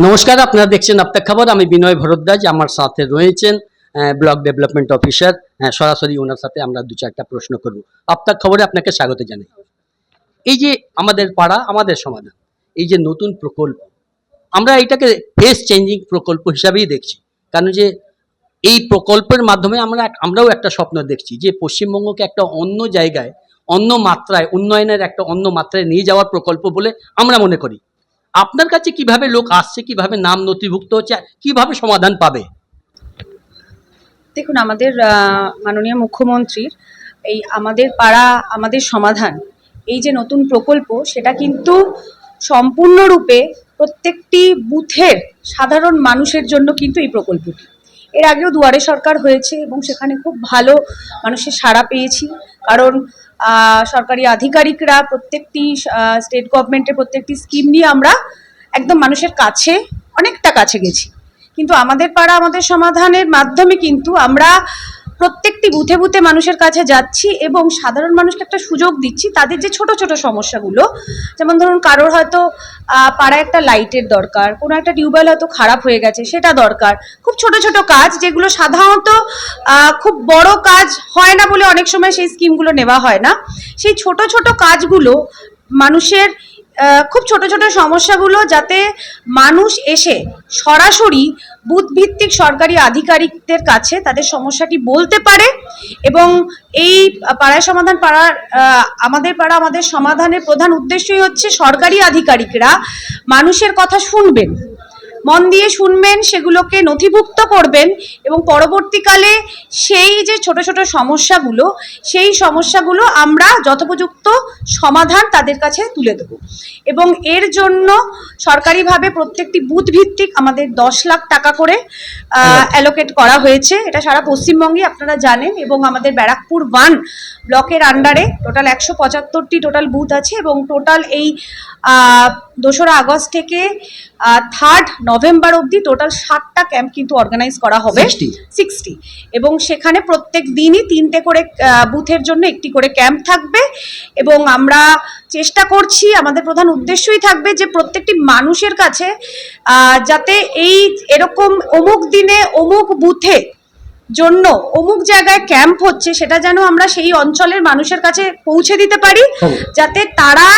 নমস্কার, আপনারা দেখছেন আপনার খবর। আমি বিনয় ভরদ্বাজ, আমার সাথে রয়েছেন ব্লক ডেভেলপমেন্ট অফিসার। সরাসরি ওনার সাথে আমরা দু চারটা প্রশ্ন করব। আপনার খবরে আপনাকে স্বাগত জানাই। এই যে আমাদের পাড়া, আমাদের সমাধান, এই যে নতুন প্রকল্প, আমরা এটাকে ফেস চেঞ্জিং প্রকল্প হিসাবেই দেখছি। কারণ যে এই প্রকল্পের মাধ্যমে আমরা আমরাও একটা স্বপ্ন দেখছি যে পশ্চিমবঙ্গকে একটা অন্য জায়গায়, অন্য মাত্রায়, উন্নয়নের একটা অন্য মাত্রায় নিয়ে যাওয়ার প্রকল্প বলে আমরা মনে করি। আপনার কাছে কীভাবে লোক আসছে, কীভাবে নাম নথিভুক্ত হচ্ছে, কীভাবে সমাধান পাবে? দেখুন, আমাদের মাননীয় মুখ্যমন্ত্রীর এই আমাদের পাড়া, আমাদের সমাধান, এই যে নতুন প্রকল্প, সেটা কিন্তু সম্পূর্ণরূপে প্রত্যেকটি বুথের সাধারণ মানুষের জন্য কিন্তু এই প্রকল্পটি। এর আগেও দুয়ারে সরকার হয়েছে এবং সেখানে খুব ভালো মানুষের সাড়া পেয়েছি। কারণ সরকারি আধিকারিকরা প্রত্যেকটি স্টেট গভর্নমেন্টের প্রত্যেকটি স্কিম নিয়ে আমরা একদম মানুষের কাছে, অনেকটা কাছে গেছি। কিন্তু আমাদের পাড়া আমাদের সমাধানের মাধ্যমে কিন্তু আমরা প্রত্যেকটি বুথে বুথে মানুষের কাছে যাচ্ছি এবং সাধারণ মানুষকে একটা সুযোগ দিচ্ছি তাদের যে ছোট ছোট সমস্যাগুলো, যেমন ধরুন কারোর হয়তো পাড়ায় একটা লাইটের দরকার, কোনো একটা টিউবওয়েল হয়তো খারাপ হয়ে গেছে, সেটা দরকার। খুব ছোট ছোট কাজ যেগুলো সাধারণত খুব বড় কাজ হয় না বলে অনেক সময় সেই স্কিমগুলো নেওয়া হয় না। সেই ছোট ছোট কাজগুলো মানুষের খুব ছোট ছোট সমস্যাগুলো যাতে মানুষ এসে সরাসরি বুথ ভিত্তিক সরকারি আধিকারিকদের কাছে তাদের সমস্যাটি বলতে পারে এবং এই পাড়ায় সমাধান পাড়ার আমাদের পাড়া আমাদের সমাধানের প্রধান উদ্দেশ্যই হচ্ছে সরকারি আধিকারিকরা মানুষের কথা শুনবেন। মন দিয়ে শুনবেন সেগুলোকে নথিভুক্ত করবেন এবং পরবর্তীকালে সেই যে ছোট ছোট সমস্যাগুলো সেই সমস্যাগুলো আমরা যথোপযুক্ত সমাধান তাদের কাছে তুলে দেবো। এবং এর জন্য সরকারিভাবে প্রত্যেকটি বুথ ভিত্তিক আমাদের দশ লাখ টাকা করে অ্যালোকেট করা হয়েছে। এটা সারা পশ্চিমবঙ্গে আপনারা জানেন এবং আমাদের ব্যারাকপুর ওয়ান ব্লকের আন্ডারে টোটাল একশো পঁচাত্তরটি টোটাল বুথ আছে এবং টোটাল এই দোসরা আগস্ট থেকে থার্ড নভেম্বর অবধি টোটাল ষাটটা ক্যাম্প কিন্তু অর্গানাইজ করা হবে। সিক্সটি এবং সেখানে প্রত্যেক দিনই তিনটে করে বুথের জন্য একটি করে ক্যাম্প থাকবে। এবং আমরা চেষ্টা করছি আমাদের প্রধান উদ্দেশ্যই থাকবে যে প্রত্যেকটি মানুষের কাছে যাতে এই এরকম অমুক দিনে অমুক বুথে জন্য অমুক জায়গায় ক্যাম্প হচ্ছে সেটা যেন আমরা সেই অঞ্চলের মানুষের কাছে পৌঁছে দিতে পারি। যাতে তারা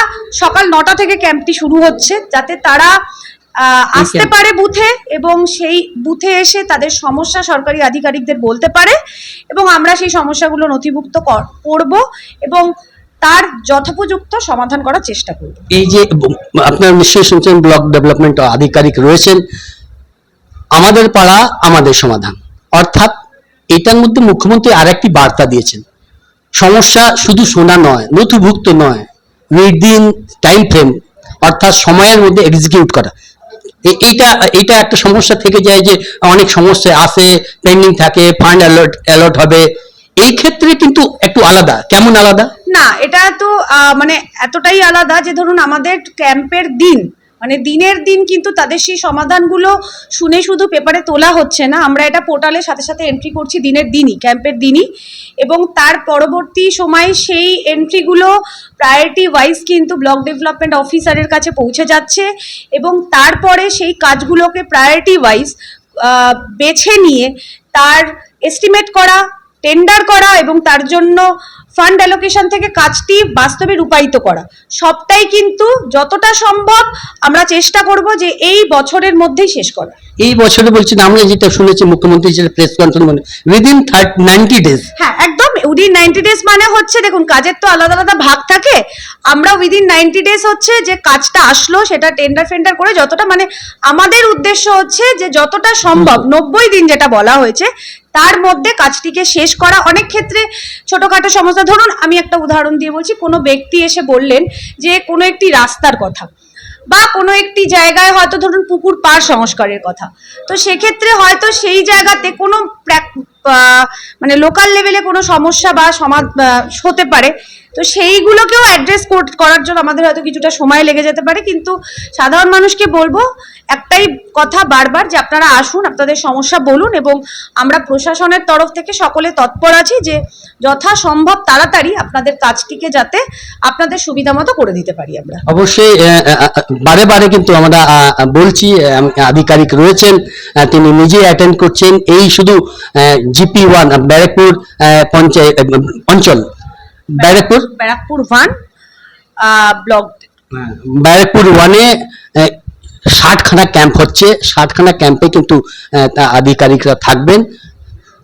সকাল নটা থেকে ক্যাম্পটি শুরু হচ্ছে যাতে তারা আসতে পারে বুথে এবং সেই বুথে এসে তাদের সমস্যা সরকারি আধিকারিকদের বলতে পারে এবং আমরা সেই সমস্যাগুলো নথিভুক্ত করব এবং তার যথোপযুক্ত সমাধান করার চেষ্টা করব। এই যে আপনারা নিশ্চয়ই শুনছেন ব্লক ডেভেলপমেন্ট আধিকারিক রয়েছেন। আমাদের পাড়া আমাদের সমাধান। অর্থাৎ এটার মধ্যে মুখ্যমন্ত্রী আর একটি বার্তা দিয়েছেন। সমস্যা শুধু শোনা নয় নথিভুক্ত নয় উইদিন টাইম ফ্রেম অর্থাৎ সময়ের মধ্যে এক্সিকিউট করা। এইটা এইটা একটা সমস্যা থেকে যায় যে অনেক সমস্যা আসে পেন্ডিং থাকে ফান্ড অ্যালট অ্যালার্ট হবে। এই ক্ষেত্রে কিন্তু একটু আলাদা। কেমন আলাদা? না, এটা তো মানে এতটাই আলাদা যে ধরুন আমাদের ক্যাম্পের দিন মানে দিনের দিন কিন্তু তাদের সেই সমাধানগুলো শুনে শুধু পেপারে তোলা হচ্ছে না। আমরা এটা পোর্টালের সাথে সাথে এন্ট্রি করছি দিনের দিনই ক্যাম্পের দিনই। এবং তার পরবর্তী সময় সেই এন্ট্রিগুলো প্রায়োরিটি ওয়াইজ কিন্তু ব্লক ডেভেলপমেন্ট অফিসারের কাছে পৌঁছে যাচ্ছে এবং তারপরে সেই কাজগুলোকে প্রায়োরিটি ওয়াইজ বেছে নিয়ে তার এস্টিমেট করা টেন্ডার করা এবং তার জন্য ফান্ড অ্যালোকেশন থেকে কাজটি বাস্তবে রূপায়িত করা। সবটাই কিন্তু যতটা সম্ভব আমরা চেষ্টা করব যে এই বছরের মধ্যেই শেষ করা। এই বছরে বলছেন আমরা যেটা শুনেছি মুখ্যমন্ত্রী যেটা প্রেস কনফারেন্স মানে উইদিন থার্ড নাইনটি ডেজ হ্যাঁ একদম উইদিন নাইনটি ডেজ মানে হচ্ছে দেখুন কাজের তো আলাদা আলাদা ভাগ থাকে। আমরা উইদিন নাইনটি ডেজ হচ্ছে যে কাজটা আসলো সেটা টেন্ডার ফেন্ডার করে যতটা মানে আমাদের উদ্দেশ্য হচ্ছে যে যতটা সম্ভব নব্বই দিন যেটা বলা হয়েছে তার মধ্যে কাজটিকে শেষ করা অনেক ক্ষেত্রে ছোটোখাটো সমস্যা। ধরুন, আমি একটা উদাহরণ দিয়ে বলছি, কোনো ব্যক্তি এসে বললেন যে কোনো একটি রাস্তার কথা বা কোনো একটি জায়গায় হয়তো ধরুন পুকুর পার সংস্কারের কথা। তো সেক্ষেত্রে হয়তো সেই জায়গাতে কোনো মানে লোকাল লেভেলে কোনো সমস্যা বা সমাধ হতে পারে। তো সেইগুলোকেও অ্যাড্রেস করার জন্য আমাদের হয়তো কিছুটা সময় লেগে যেতে পারে, কিন্তু সাধারণ মানুষকে বলব একটাই কথা বারবার যে আপনারা আসুন, আপনাদের সমস্যা বলুন এবং আমরা প্রশাসনের তরফ থেকে সকলে তৎপর আছি যে যথাসম্ভব তাড়াতাড়ি আপনাদের কাজটিকে যাতে আপনাদের সুবিধা মতো করে দিতে পারি আমরা। অবশ্যই বারে বারে কিন্তু আমরা বলছি আধিকারিক রয়েছেন তিনি নিজে অ্যাটেন্ড করছেন, এই শুধু জিপি ওয়ান ব্যারাকপুর পঞ্চায়েত অঞ্চল ব্যারাকপুর? ব্যারাকপুর ওয়ান ব্লক ব্যারাকপুর ওয়ানে ষাটখানা ক্যাম্প হচ্ছে। ষাটখানা ক্যাম্পে কিন্তু তা আধিকারিকরা থাকবেন।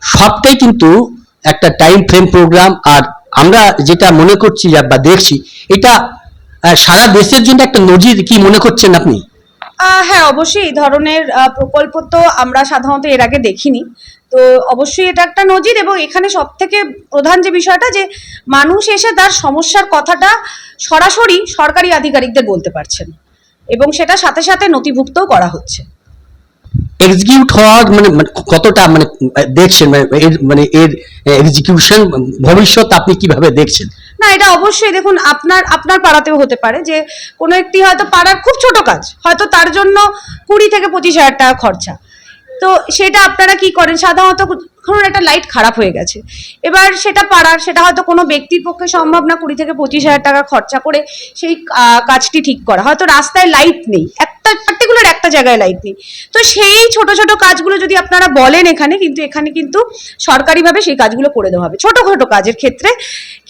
সবটাই কিন্তু একটা টাইম ফ্রেম প্রোগ্রাম আর আমরা যেটা মনে করছি বা দেখছি এটা সারা দেশের জন্য একটা নজির কি মনে করছেন আপনি? হ্যাঁ অবশ্যই এই ধরনের প্রকল্প তো আমরা সাধারণত এর আগে দেখিনি। তো অবশ্যই এটা একটা নজির এবং এখানে সব থেকে প্রধান যে বিষয়টা যে মানুষ এসে তার সমস্যার কথাটা সরাসরি সরকারি আধিকারিকদের বলতে পারছেন এবং সেটা সাথে সাথে নথিভুক্তও করা হচ্ছে। এক্সিকিউট হওয়ার মানে কতটা মানে দেখছেন মানে এর মানে এর এক্সিকিউশন ভবিষ্যৎ আপনি কীভাবে দেখছেন? না এটা অবশ্যই দেখুন আপনার আপনার পাড়াতেও হতে পারে যে কোনো একটি হয়তো পাড়ার খুব ছোট কাজ হয়তো তার জন্য কুড়ি থেকে পঁচিশ হাজার টাকা খরচা। তো সেটা আপনারা কি করেন? সাধারণত ধরুন একটা লাইট খারাপ হয়ে গেছে। এবার সেটা পাড়ার, সেটা হয়তো কোনো ব্যক্তির পক্ষে সম্ভব না, কুড়ি থেকে পঁচিশ হাজার টাকা খরচা করে সেই কাজটি ঠিক করা। হয়তো রাস্তায় লাইট নেই। একটা পার্টিকুলার একটা জায়গায় লাইট নেই। তো সেই ছোট ছোট কাজগুলো যদি আপনারা বলেন এখানে, কিন্তু এখানে কিন্তু সরকারিভাবে সেই কাজগুলো করে দেওয়া হবে। ছোটখাটো কাজের ক্ষেত্রে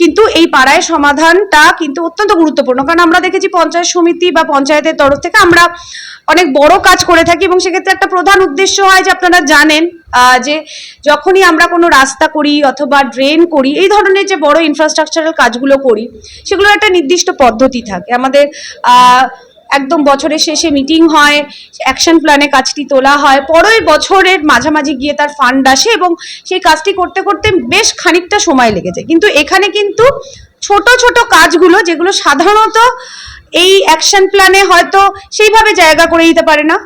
কিন্তু এই পাড়ায় সমাধানটা কিন্তু অত্যন্ত গুরুত্বপূর্ণ। কারণ আমরা দেখেছি পঞ্চায়েত সমিতি বা পঞ্চায়েতের তরফ থেকে আমরা অনেক বড় কাজ করে থাকি এবং সেক্ষেত্রে একটা প্রধান উদ্দেশ্য হয় যে আপনারা জানেন যে যখনই আমরা কোনো রাস্তা করি অথবা ড্রেন করি, এই ধরনের যে বড় ইনফ্রাস্ট্রাকচারাল কাজগুলো করি, সেগুলোর একটা নির্দিষ্ট পদ্ধতি থাকে। আমাদের একদম বছরের শেষে মিটিং হয় অ্যাকশন প্ল্যানে কাজটি তোলা হয়, পরের বছরের মাঝামাঝি গিয়ে তার ফান্ড আসে এবং সেই কাজটি করতে করতে বেশ খানিকটা সময় লেগে যায় কিন্তু এখানে কিন্তু ছোট ছোট কাজগুলো যেগুলো সাধারণত এই অ্যাকশন প্ল্যানে হয়তো সেইভাবে জায়গা করে দিতে পারে না।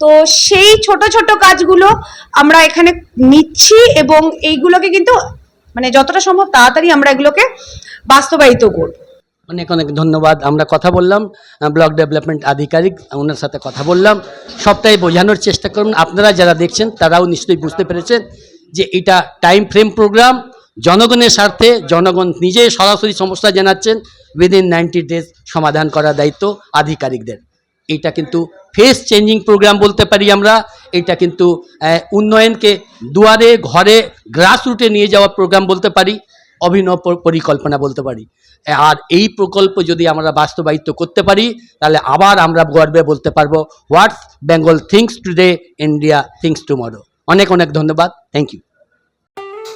তো সেই ছোট ছোট কাজগুলো আমরা এখানে নিচ্ছি এবং এইগুলোকে কিন্তু মানে যতটা সম্ভব তাড়াতাড়ি আমরা এগুলোকে বাস্তবায়িত করব। অনেক অনেক ধন্যবাদ। আমরা কথা বললাম ব্লক ডেভেলপমেন্ট আধিকারিক, ওনার সাথে কথা বললাম। সবটাই বোঝানোর চেষ্টা করুন। আপনারা যারা দেখছেন, তারাও নিশ্চয়ই বুঝতে পেরেছেন যে এটা টাইম ফ্রেম প্রোগ্রাম জনগণের স্বার্থে জনগণ নিজে সরাসরি সমস্যা জানাচ্ছেন উইদিন নাইনটি ডেজ সমাধান করার দায়িত্ব আধিকারিকদের। এটা কিন্তু ফেস চেঞ্জিং প্রোগ্রাম বলতে পারি আমরা। এটা কিন্তু উন্নয়নকে দুয়ারে, ঘরে গ্রাস রুটে নিয়ে যাওয়ার প্রোগ্রাম বলতে পারি। অভিনব পরিকল্পনা বলতে পারি। আর এই প্রকল্প যদি আমরা বাস্তবায়িত করতে পারি, তাহলে আবার আমরা গর্বে বলতে পারব, what's Bengal thinks today, India thinks tomorrow. অনেক অনেক ধন্যবাদ। Thank you.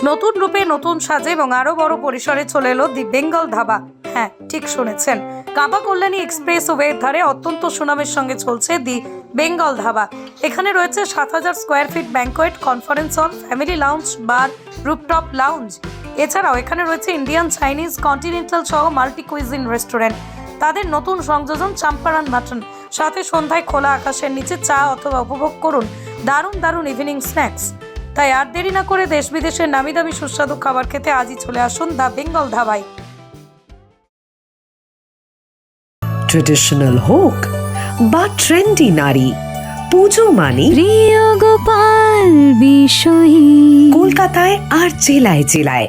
নতুন রূপে নতুন সাজে এবং আরও বড় পরিসরে চলে এলো দি বেঙ্গল ধাবা। হ্যাঁ ঠিক শুনেছেন। কাবা কল্যাণী এক্সপ্রেস ওয়ের ধারে অত্যন্ত সুনামের সঙ্গে চলছে দি বেঙ্গল ধাবা। এখানে রয়েছে সাত হাজার square feet banquet, conference hall, family lounge, bar rooftop lounge. এছাড়াও এখানে রয়েছে ইন্ডিয়ান চাইনিজ কন্টিনেন্টাল সহ মাল্টি কুইজিন রেস্টুরেন্ট তাদের নতুন সংযোজন চাম্পারান মাটন। সাথে সন্ধ্যায় খোলা আকাশের নিচে চা অথবা উপভোগ করুন। দারুণ দারুণ ইভিনিং স্ন্যাক্স তাই আর দেরি না করে দেশ বিদেশের নামি দামি সুস্বাদু খাবার খেতে আজই চলে আসুন দ্য বেঙ্গল ধাবায়। ট্রেডিশনাল হোক বা ট্রেন্ডি নারী পুজো মানে প্রিয় গোপাল বিষয়ী। কলকাতায় আর জেলায় জেলায়।